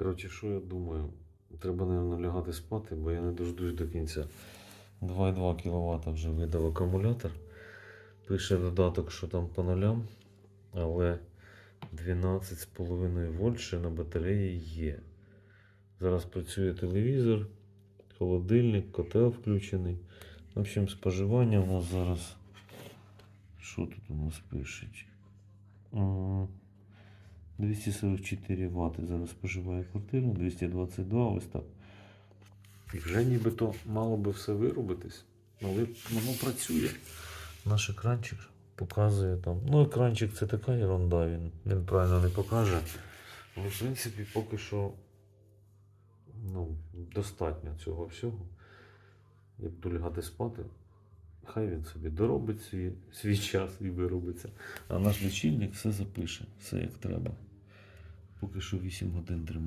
Коротше, що я думаю? Треба, мабуть, лягати спати, бо я не дождусь до кінця. 2,2 кВт вже видав акумулятор. Пише додаток, що там по нулям, але 12,5 вольт ще на батареї є. Зараз працює телевізор, холодильник, котел включений. В общем, споживання у нас зараз. Що тут у нас пишуть? М, 244 Вт зараз споживає квартира, 222, ось так. І вже нібито мало би все виробитись, але воно працює. Наш екранчик показує там. Ну, екранчик це така ерунда, він, він правильно не покаже. Але в принципі поки що ну, достатньо цього всього. Я буду лягати спати. Хай він собі доробить свій, свій час і виробиться. А наш лічильник все запише, все як треба. Що 8 годин тримає.